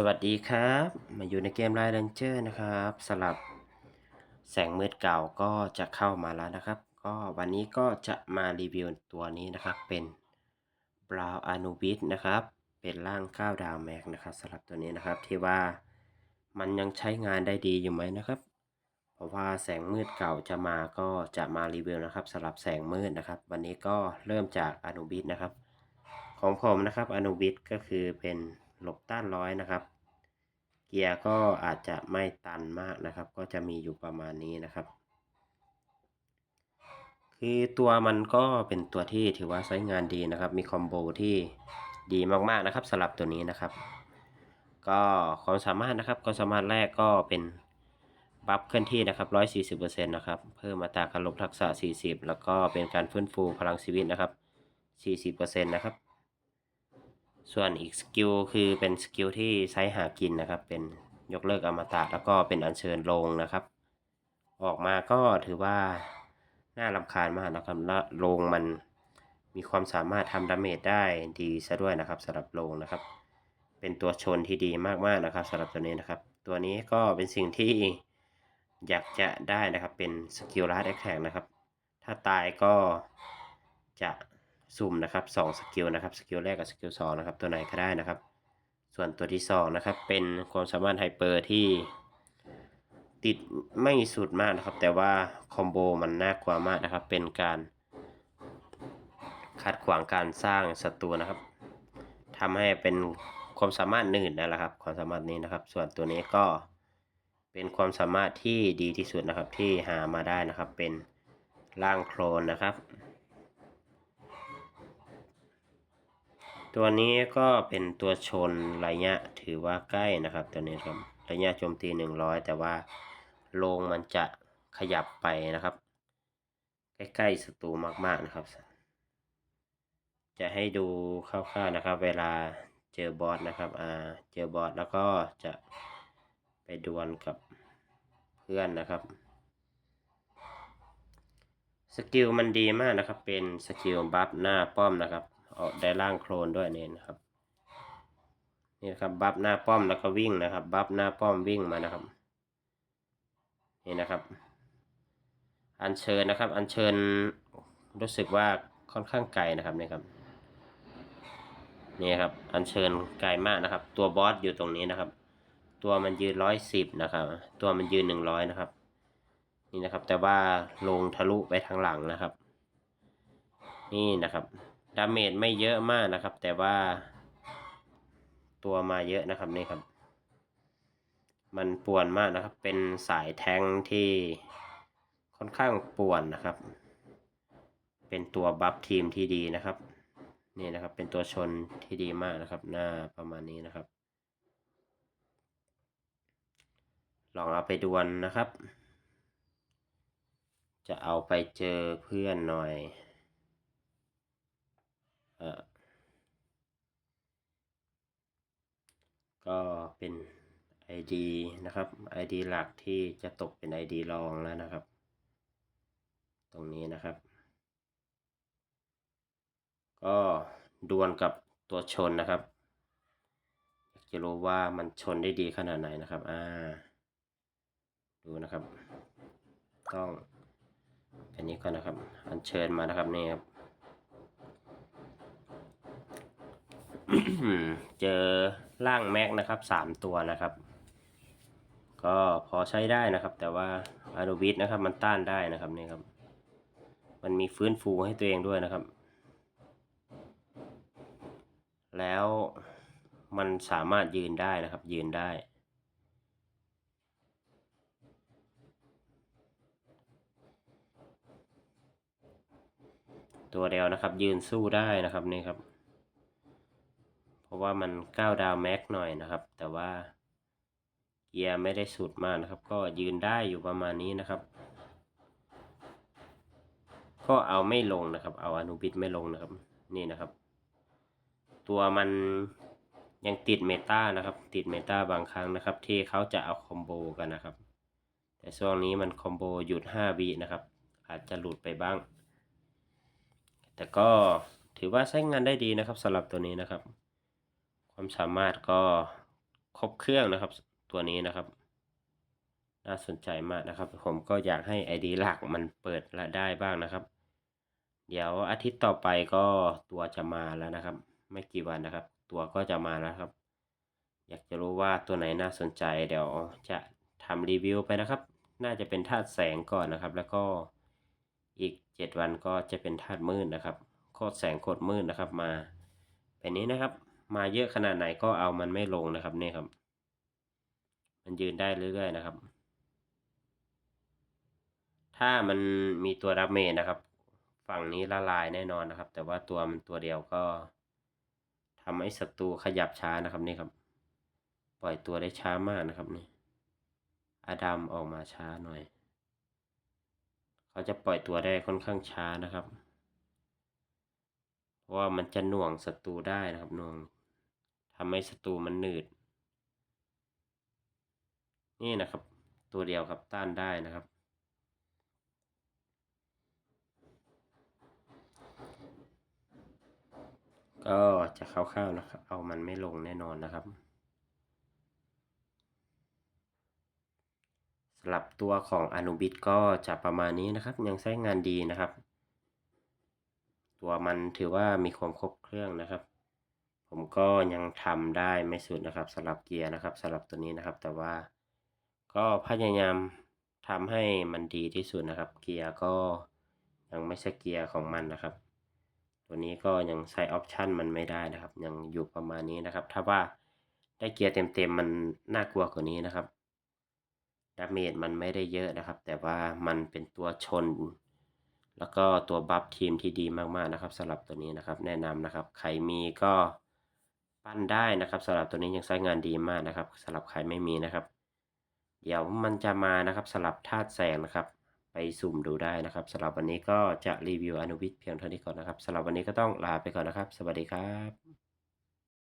สวัสดีครับ มาอยู่ในเกม Line Ranger นะครับสลับแสงมืดเก่าก็จะเข้ามาแล้วนะครับ ก็วันนี้ก็จะมารีวิวตัวนี้นะครับ เป็น Brown Anubis นะครับ เป็นร่าง9ดาวแม็กนะครับสำหรับตัวนี้นะครับที่ว่ามันยังใช้งานได้ดีอยู่ไหมนะครับ เพราะว่าแสงมืดเก่าจะมาก็จะมารีวิวนะครับสำหรับแสงมืดนะครับ วันนี้ก็เริ่มจาก Anubis นะครับ ของผมนะครับอนุบิตก็คือเป็น หลบต้านร้อยนะครับ เกียร์ก็อาจจะไม่ตันมากนะครับ ก็จะมีอยู่ประมาณนี้นะครับ คือตัวมันก็เป็นตัวที่ถือว่าใช้งานดีนะครับ มีคอมโบที่ดีมากๆนะครับสำหรับตัวนี้นะครับ ก็ความสามารถนะครับความสามารถแรกก็เป็นบัฟเคลื่อนที่นะครับ 140%นะครับ เพิ่มอัตราการลบทักษะ 40 แล้วก็เป็นการฟื้นฟูพลังชีวิตนะครับ 40%นะครับ ส่วนอีกสกิลคือเป็นสกิลที่ใช้หากินนะครับ เป็นยกเลิกอมตะแล้วก็เป็นอัญเชิญลงนะครับ ออกมาก็ถือว่าน่ารำคาญมากนะครับและลงมันมีความสามารถทำดาเมจได้ดีซะด้วยนะครับสำหรับลงนะครับ เป็นตัวชนที่ดีมากๆนะครับสำหรับตัวนี้นะครับ ตัวนี้ก็เป็นสิ่งที่อยากจะได้นะครับเป็นสกิลลัดแอคแท็กนะครับ ถ้าตายก็จะ สุ่มนะครับ2สกิลนะครับสกิลแรกกับสกิล2นะครับตัวไหนก็ได้นะครับ ส่วนตัวที่2นะครับเป็นความสามารถไฮเปอร์ที่ติดไม่สุดมากนะครับ แต่ว่าคอมโบมันน่ากลัวมากนะครับ เป็นการขัดขวางการสร้างศัตรูนะครับทำให้เป็นความสามารถหนื่นนั่นแหละครับ ความสามารถนี้นะครับ ส่วนตัวนี้ก็เป็นความสามารถที่ดีที่สุดนะครับที่หามาได้นะครับ เป็นร่างโคลนนะครับ ตัวนี้ก็เป็นตัวชนระยะถือว่าใกล้นะครับ ตัวนี้ครับระยะโจมตี 100 แต่ว่าโลงมันจะขยับไปนะครับ ใกล้ๆศัตรูมากๆนะครับ จะให้ดูคร่าวๆนะครับ เวลาเจอบอสนะครับอ่าเจอบอสแล้วก็จะไปดวลกับเพื่อนนะครับสกิลมันดีมากนะครับ เป็นสกิลบัฟหน้าป้อมนะครับ ได้ล่างโคลนด้วยเนี่ยนะครับนี่นะครับบัฟหน้าป้อมแล้วก็วิ่งนะครับ บัฟหน้าป้อมวิ่งมานะครับ นี่นะครับ อัญเชิญนะครับ อัญเชิญรู้สึกว่าค่อนข้างไกลนะครับนี่ครับนี่ครับ อัญเชิญไกลมากนะครับ ตัวบอสอยู่ตรงนี้นะครับ ตัวมันยืนร้อยสิบนะครับ ตัวมันยืนหนึ่งร้อยนะครับ นี่นะครับ แต่ว่าลงทะลุไปทางหลังนะครับ นี่นะครับ ดาเมจไม่เยอะมากนะครับ แต่ว่า ตัวมาเยอะนะครับนี่ครับ มันป่วนมากนะครับ เป็นสายแทงที่ค่อนข้างป่วนนะครับ เป็นตัวบัฟทีมที่ดีนะครับ นี่นะครับ เป็นตัวชนที่ดีมากนะครับ หน้าประมาณนี้นะครับ ลองเอาไปดวลนะครับ จะเอาไปเจอเพื่อนหน่อย ก็เป็น ID นะครับ ID หลักที่จะตกเป็น ID รองแล้วนะครับ ตรงนี้นะครับ ก็ดวลกับตัวชนนะครับอยากจะรู้ว่ามันชนได้ดีขนาดไหนนะครับ อ่า ดูนะครับ ต้องอันนี้ก่อนนะครับ อัญเชิญมานะครับนี่ครับ เจอร่างแม็กนะครับสามตัวนะครับ ก็พอใช้ได้นะครับ แต่ว่าอานุวิทนะครับ มันต้านได้นะครับนี่ครับ มันมีฟื้นฟูให้ตัวเองด้วยนะครับ แล้วมันสามารถยืนได้นะครับ ยืนได้ตัวเดียวนะครับยืนสู้ได้นะครับนี่ครับ เพราะว่ามันก้าวดาวแม็กหน่อยนะครับ แต่ว่าเกียร์ไม่ได้สุดมากนะครับ ก็ยืนได้อยู่ประมาณนี้นะครับ ก็เอาไม่ลงนะครับ เอาอนุบิตไม่ลงนะครับ นี่นะครับ ตัวมันยังติดเมตานะครับ ติดเมตาบางครั้งนะครับ ที่เขาจะเอาคอมโบกันนะครับ แต่ช่วงนี้มันคอมโบหยุด5วินะครับ อาจจะหลุดไปบ้าง แต่ก็ถือว่าใช้งานได้ดีนะครับสำหรับตัวนี้นะครับ ความสามารถก็ครบเครื่องนะครับ ตัวนี้นะครับ น่าสนใจมากนะครับ ผมก็อยากให้ ID หลักมันเปิดและได้บ้างนะครับ เดี๋ยวอาทิตย์ต่อไปก็ตัวจะมาแล้วนะครับ ไม่กี่วันนะครับ ตัวก็จะมาแล้วครับ อยากจะรู้ว่าตัวไหนน่าสนใจ เดี๋ยวจะทำรีวิวไปนะครับ น่าจะเป็นธาตุแสงก่อนนะครับ แล้วก็อีกเจ็ดวันก็จะเป็นธาตุมืดนะครับ โคตรแสงโคตรมืดนะครับมาแบบนี้นะครับ มาเยอะขนาดไหนก็เอามันไม่ลงนะครับเนี่ยครับ มันยืนได้เรื่อยๆนะครับ ถ้ามันมีตัวดาเมจนะครับ ฝั่งนี้ละลายแน่นอนนะครับ แต่ว่าตัวมันตัวเดียวก็ทำให้ศัตรูขยับช้านะครับนี่ครับ ปล่อยตัวได้ช้ามากนะครับนี่อาดัมออกมาช้าหน่อย เขาจะปล่อยตัวได้ค่อนข้างช้านะครับ เพราะว่ามันจะหน่วงศัตรูได้นะครับหน่วง ทำให้ศัตรูมันหนืด นี่นะครับ ตัวเดียวครับต้านได้นะครับ ก็จะคร่าวๆนะครับ เอามันไม่ลงแน่นอนนะครับสำหรับตัวของอนุบิตก็จะประมาณนี้นะครับ ยังใช้งานดีนะครับ ตัวมันถือว่ามีความครบเครื่องนะครับ ผมก็ยังทำได้ไม่สุดนะครับสำหรับเกียร์นะครับสำหรับตัวนี้นะครับ แต่ว่าก็พยายามทำให้มันดีที่สุดนะครับ เกียร์ก็ยังไม่ใช่เกียร์ของมันนะครับ ตัวนี้ก็ยังใช้ออปชันมันไม่ได้นะครับ ยังอยู่ประมาณนี้นะครับ ถ้าว่าได้เกียร์เต็มๆมันน่ากลัวกว่านี้นะครับดาเมจมันไม่ได้เยอะนะครับ แต่ว่ามันเป็นตัวชน แล้วก็ตัวบัฟทีมที่ดีมากๆนะครับสำหรับตัวนี้นะครับ แนะนำนะครับ ใครมีก็ ปั้นได้นะครับสำหรับตัวนี้ยังใช้งานดีมากนะครับสำหรับใครไม่มีนะครับ เดี๋ยวมันจะมานะครับสำหรับธาตุแสงนะครับ ไปสุ่มดูได้นะครับสำหรับวันนี้ก็จะรีวิวอนุวิทย์เพียงเท่านี้ก่อนนะครับสำหรับวันนี้ก็ต้องลาไปก่อนนะครับ สวัสดีครับ